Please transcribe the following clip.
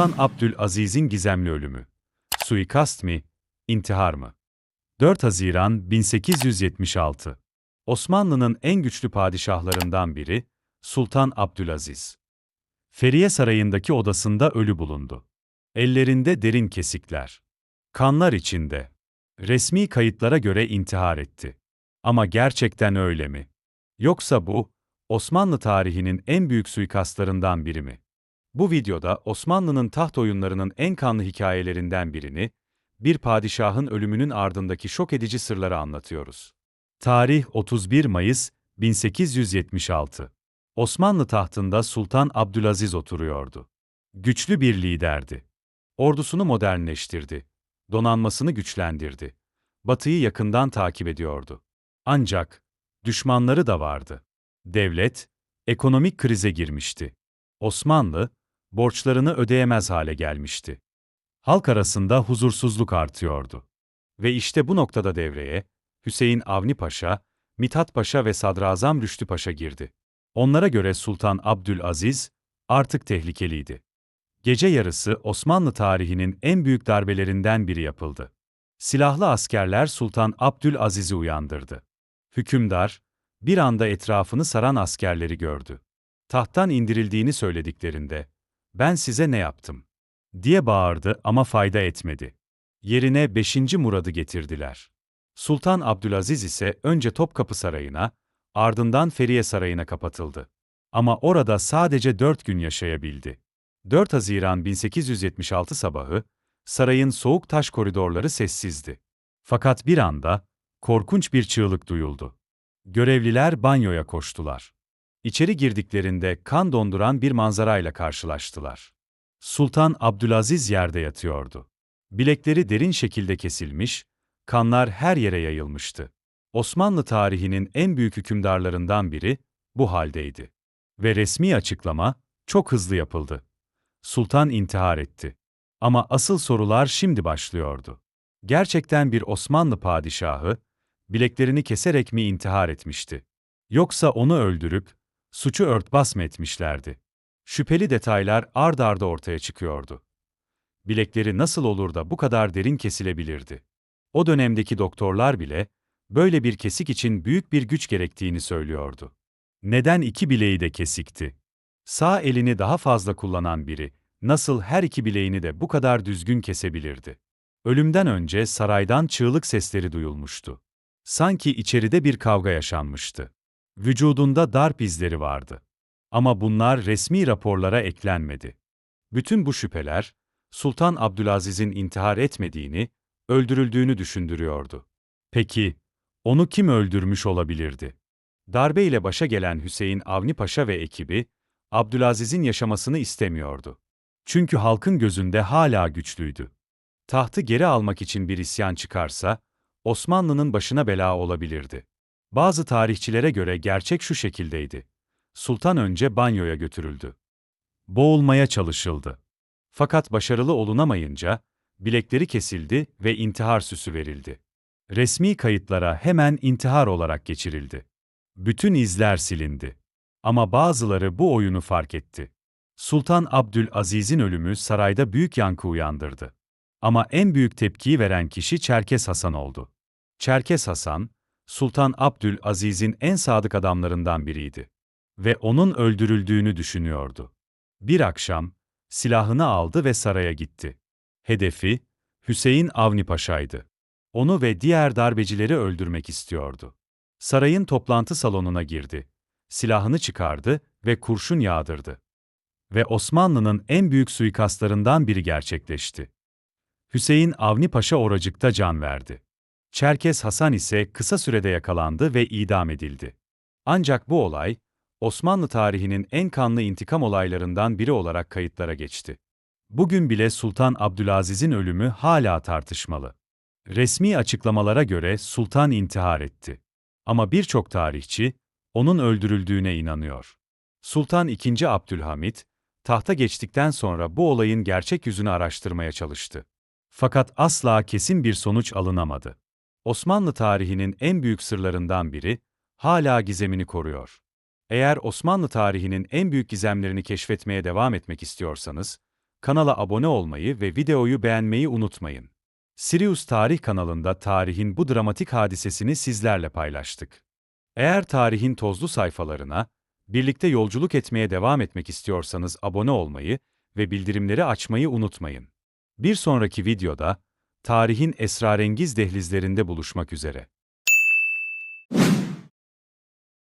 Sultan Abdülaziz'in gizemli ölümü. Suikast mi, intihar mı? 4 Haziran 1876 Osmanlı'nın en güçlü padişahlarından biri, Sultan Abdülaziz. Feriye Sarayı'ndaki odasında ölü bulundu. Ellerinde derin kesikler. Kanlar içinde. Resmi kayıtlara göre intihar etti. Ama gerçekten öyle mi? Yoksa bu, Osmanlı tarihinin en büyük suikastlarından biri mi? Bu videoda Osmanlı'nın taht oyunlarının en kanlı hikayelerinden birini, bir padişahın ölümünün ardındaki şok edici sırları anlatıyoruz. Tarih 31 Mayıs 1876. Osmanlı tahtında Sultan Abdülaziz oturuyordu. Güçlü bir liderdi. Ordusunu modernleştirdi. Donanmasını güçlendirdi. Batı'yı yakından takip ediyordu. Ancak düşmanları da vardı. Devlet ekonomik krize girmişti. Osmanlı borçlarını ödeyemez hale gelmişti. Halk arasında huzursuzluk artıyordu. Ve işte bu noktada devreye Hüseyin Avni Paşa, Mithat Paşa ve Sadrazam Rüştü Paşa girdi. Onlara göre Sultan Abdülaziz artık tehlikeliydi. Gece yarısı Osmanlı tarihinin en büyük darbelerinden biri yapıldı. Silahlı askerler Sultan Abdülaziz'i uyandırdı. Hükümdar, bir anda etrafını saran askerleri gördü. Tahttan indirildiğini söylediklerinde, ben size ne yaptım? diye bağırdı ama fayda etmedi. Yerine 5. Murad'ı getirdiler. Sultan Abdülaziz ise önce Topkapı Sarayı'na, ardından Feriye Sarayı'na kapatıldı. Ama orada sadece 4 gün yaşayabildi. 4 Haziran 1876 sabahı, sarayın soğuk taş koridorları sessizdi. Fakat bir anda, korkunç bir çığlık duyuldu. Görevliler banyoya koştular. İçeri girdiklerinde kan donduran bir manzarayla karşılaştılar. Sultan Abdülaziz yerde yatıyordu. Bilekleri derin şekilde kesilmiş, kanlar her yere yayılmıştı. Osmanlı tarihinin en büyük hükümdarlarından biri bu haldeydi. Ve resmi açıklama çok hızlı yapıldı. Sultan intihar etti. Ama asıl sorular şimdi başlıyordu. Gerçekten bir Osmanlı padişahı bileklerini keserek mi intihar etmişti? Yoksa onu öldürüp suçu örtbas mı etmişlerdi? Şüpheli detaylar ard arda ortaya çıkıyordu. Bilekleri nasıl olur da bu kadar derin kesilebilirdi? O dönemdeki doktorlar bile böyle bir kesik için büyük bir güç gerektiğini söylüyordu. Neden iki bileği de kesikti? Sağ elini daha fazla kullanan biri nasıl her iki bileğini de bu kadar düzgün kesebilirdi? Ölümden önce saraydan çığlık sesleri duyulmuştu. Sanki içeride bir kavga yaşanmıştı. Vücudunda darp izleri vardı. Ama bunlar resmi raporlara eklenmedi. Bütün bu şüpheler, Sultan Abdülaziz'in intihar etmediğini, öldürüldüğünü düşündürüyordu. Peki, onu kim öldürmüş olabilirdi? Darbe ile başa gelen Hüseyin Avni Paşa ve ekibi, Abdülaziz'in yaşamasını istemiyordu. Çünkü halkın gözünde hala güçlüydü. Tahtı geri almak için bir isyan çıkarsa, Osmanlı'nın başına bela olabilirdi. Bazı tarihçilere göre gerçek şu şekildeydi. Sultan önce banyoya götürüldü. Boğulmaya çalışıldı. Fakat başarılı olunamayınca, bilekleri kesildi ve intihar süsü verildi. Resmi kayıtlara hemen intihar olarak geçirildi. Bütün izler silindi. Ama bazıları bu oyunu fark etti. Sultan Abdülaziz'in ölümü sarayda büyük yankı uyandırdı. Ama en büyük tepkiyi veren kişi Çerkes Hasan oldu. Çerkes Hasan, Sultan Abdülaziz'in en sadık adamlarından biriydi ve onun öldürüldüğünü düşünüyordu. Bir akşam silahını aldı ve saraya gitti. Hedefi Hüseyin Avni Paşa'ydı. Onu ve diğer darbecileri öldürmek istiyordu. Sarayın toplantı salonuna girdi. Silahını çıkardı ve kurşun yağdırdı. Ve Osmanlı'nın en büyük suikastlarından biri gerçekleşti. Hüseyin Avni Paşa oracıkta can verdi. Çerkes Hasan ise kısa sürede yakalandı ve idam edildi. Ancak bu olay, Osmanlı tarihinin en kanlı intikam olaylarından biri olarak kayıtlara geçti. Bugün bile Sultan Abdülaziz'in ölümü hala tartışmalı. Resmi açıklamalara göre sultan intihar etti. Ama birçok tarihçi onun öldürüldüğüne inanıyor. Sultan II. Abdülhamit, tahta geçtikten sonra bu olayın gerçek yüzünü araştırmaya çalıştı. Fakat asla kesin bir sonuç alınamadı. Osmanlı tarihinin en büyük sırlarından biri hala gizemini koruyor. Eğer Osmanlı tarihinin en büyük gizemlerini keşfetmeye devam etmek istiyorsanız, kanala abone olmayı ve videoyu beğenmeyi unutmayın. Sirius Tarih kanalında tarihin bu dramatik hadisesini sizlerle paylaştık. Eğer tarihin tozlu sayfalarına, birlikte yolculuk etmeye devam etmek istiyorsanız abone olmayı ve bildirimleri açmayı unutmayın. Bir sonraki videoda, tarihin esrarengiz dehlizlerinde buluşmak üzere.